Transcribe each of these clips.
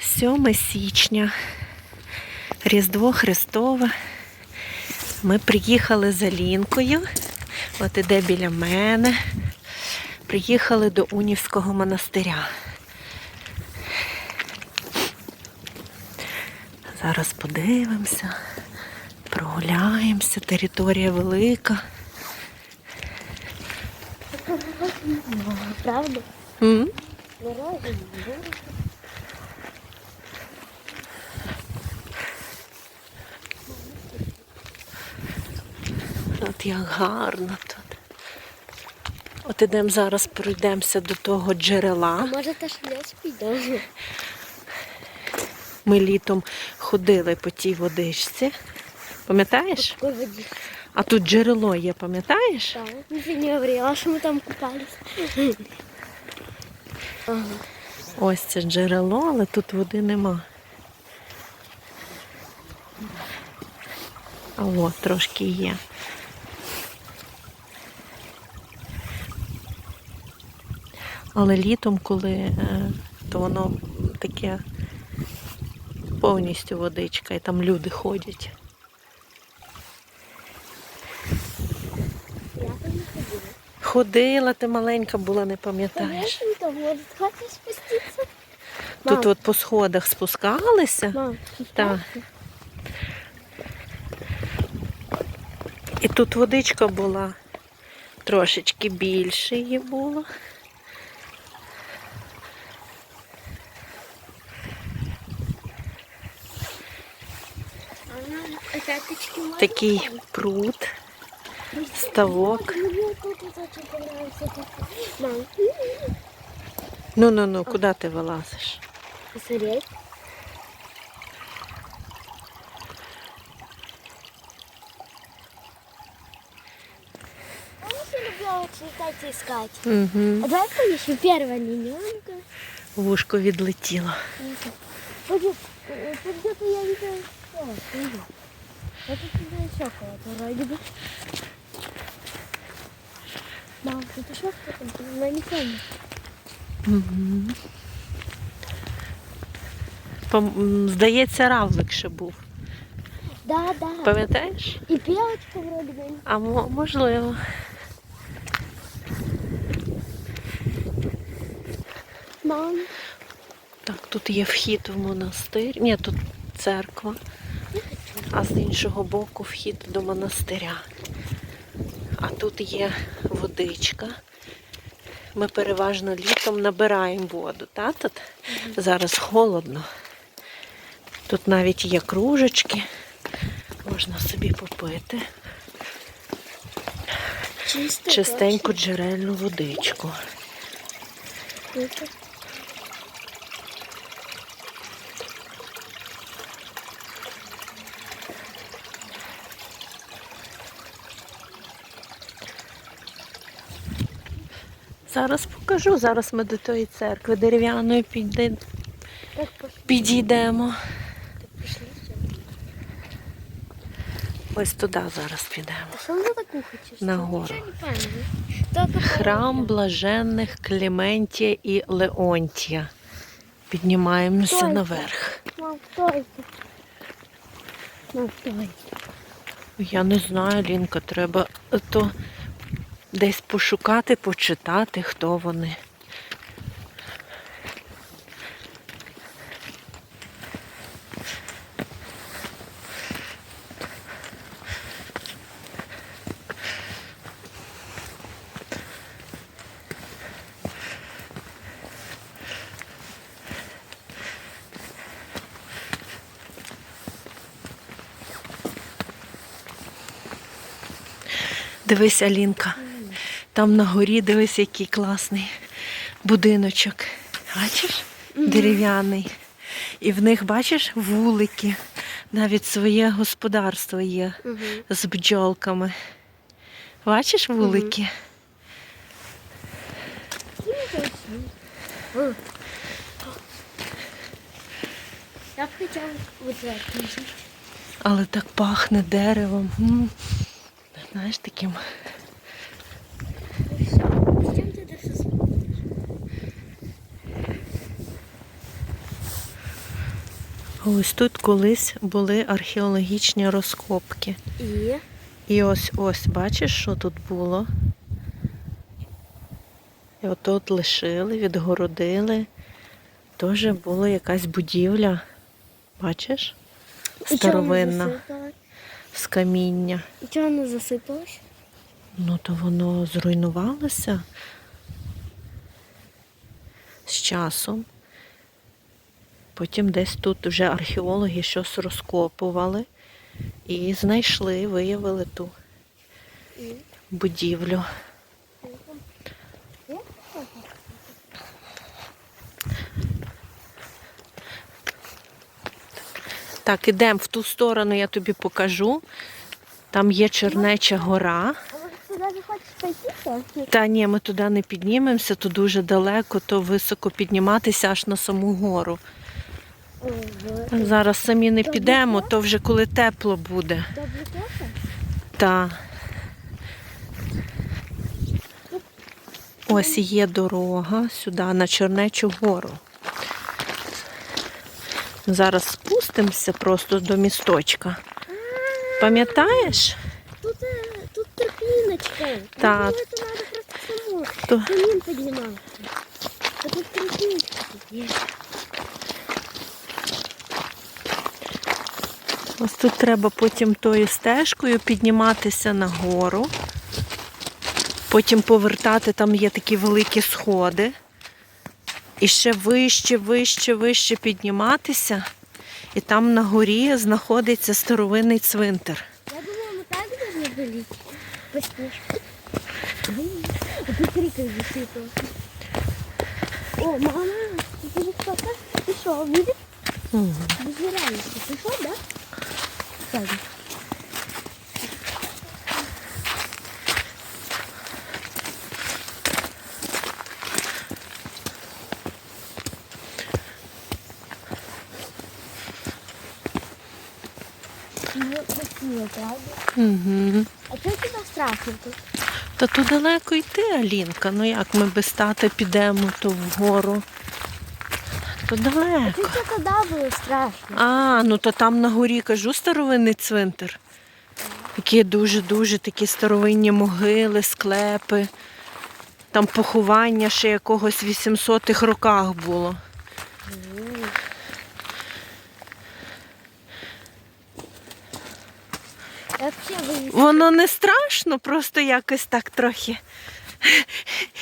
7 січня, Різдво Христове. Ми приїхали за Лінкою, от іде біля мене. Приїхали до Унівського монастиря. Зараз подивимося, прогуляємося, територія велика. Правда? М? Дороги не було. От як гарно тут. От ідемо зараз, пройдемося до того А джерела. може теж ліс підемо? Ми літом ходили по тій водичці. Пам'ятаєш? А тут джерело є, пам'ятаєш? Так. Ну, Ти не говорила, що ми там купались. Ага. Ось це джерело, але тут води нема. А от трошки є. Але літом, коли е, то воно таке повністю водичка, і там люди ходять. Я там не ходила. Ходила, ти маленька була, не пам'ятаєш. Тут от по сходах спускалися. Мам, Так. І тут водичка була трошечки більше її було. Такий пруд, ставок. Мне тут вот очень понравился Ну ну ну, куди ти вилазиш? и искать? Угу. А давай поищем первая линейка. Вушко відлетіло. Вот тут э, я видела. О, Вот тут где еще кого-то вроде бы. Мам, тут еще кто-то, но я не помню. Угу. Здається, равлик ще був. Да, да. Пам'ятаєш? И пелочка вроде бы. А мо- можливо. Мам. Так, тут є вхід в монастир. Ні, тут церква, а з іншого боку вхід до монастиря. А тут є водичка. Ми переважно літом набираємо воду, та тут? Зараз холодно. Тут навіть є кружечки, можна собі попити Чисто. чистеньку джерельну водичку. точно. Зараз покажу. Зараз ми до тої церкви дерев'яної піде- підійдемо. Ось туди зараз підемо. Нагору. Храм блаженних Клементія і Леонтія. Піднімаємося наверх. Я не знаю, Лінка, треба то десь пошукати, почитати, хто вони. Дивись, Алінка. Там на горі дивись, який класний будиночок. Бачиш? Дерев'яний. І в них, бачиш, вулики. Навіть своє господарство є Угу. з бджолками. Бачиш вулики? Я бы хотела вот это. Але так пахне деревом. Знаєш, таким. Ось тут колись були археологічні розкопки. І І ось ось, бачиш, що тут було? І отут лишили, відгородили. Теж була якась будівля. Бачиш? Старовинна з каміння. І чого не засипалось? Ну, то воно зруйнувалося з часом. Потім десь тут вже археологи щось розкопували і знайшли, виявили ту будівлю. Так, ідемо в ту сторону, я тобі покажу. Там є Чернеча гора. Та ні, ми туди не піднімемося, то дуже далеко, то високо підніматися аж на саму гору. Зараз самі не підемо, то вже коли тепло буде. Добре трохи? Та. Ось є дорога сюди, на Чернечу гору. Зараз спустимося просто до місточка. Пам'ятаєш? Тут, е, тут тропіночка. Так. Камін піднімався. А тут тропіночка є. Ось тут треба потім тою стежкою підніматися на гору. Потім повертати, там є такі великі сходи. І ще вище, вище, вище підніматися. І там на горі знаходиться старовинний цвинтар. Я думала, мы так должны были поспешно. А ты крикай засыпал. О, мама, ты же кто-то? Ты что, видишь? Мгм. Разбираешься. Сзади. Ну, красиво, правда? Угу. А что тебя страшно тут? Та тут далеко йти, Алінка. Ну як ми без тата підемо то вгору. То далеко. Что тогда было страшно? А, ну то там на горі кажу старовинний цвинтар. Такі дуже-дуже такі старовинні могили, склепи. Там поховання ще якогось 800-х роках було. Воно не страшно, просто якось так трохи.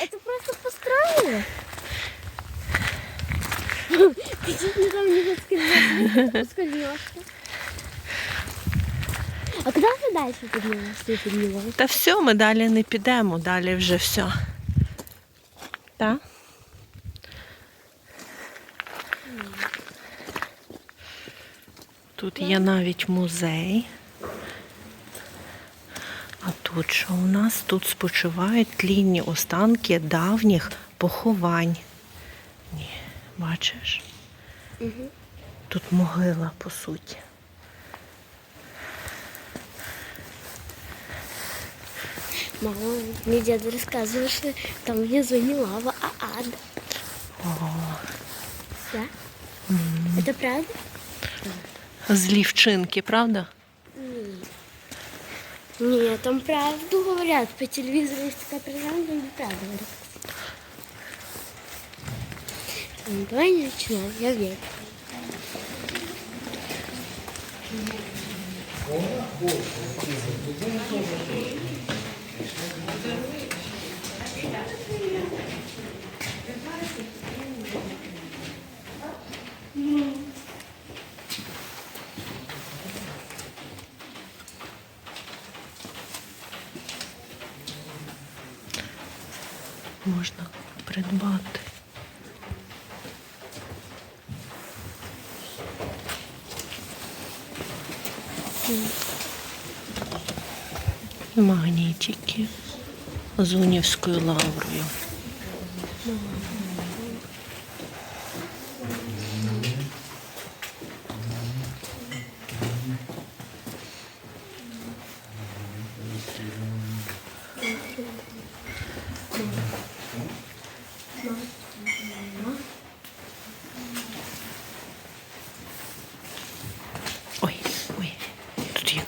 Это просто построили. Ты чуть не там не подскользнулся. Поскользнешься. А куда ты дальше поднялась? Ты поднялась? Та все, ми далі не підемо, далі вже все. Так? Тут є навіть музей. А тут що у нас? Тут спочивають тлінні останки давніх поховань. Ні, бачиш? Угу. Тут могила, по суті. Мама, мне дед рассказывал, что там внизу не лава, а ад. Да? Это правда? Злі вчинки, правда? Нет, там правду говорят. По телевизору есть такая программа, там неправда говорят. Давай не начинай, я верю. Можна придбати. Магнітики з унівською лаврою.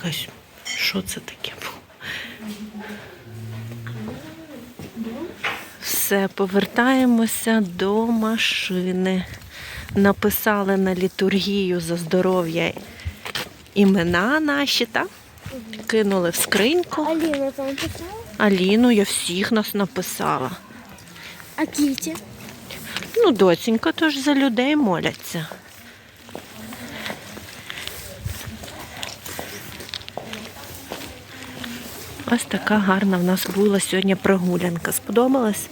Якась. Що це таке було? Все, повертаємося до машини. Написали на літургію за здоров'я імена наші, так? Кинули в скриньку. Аліна там писала? Аліну, я всіх нас написала. А Кіті? Ну, доцінька, то ж за людей моляться. Ось така гарна в нас була сьогодні прогулянка. Сподобалась?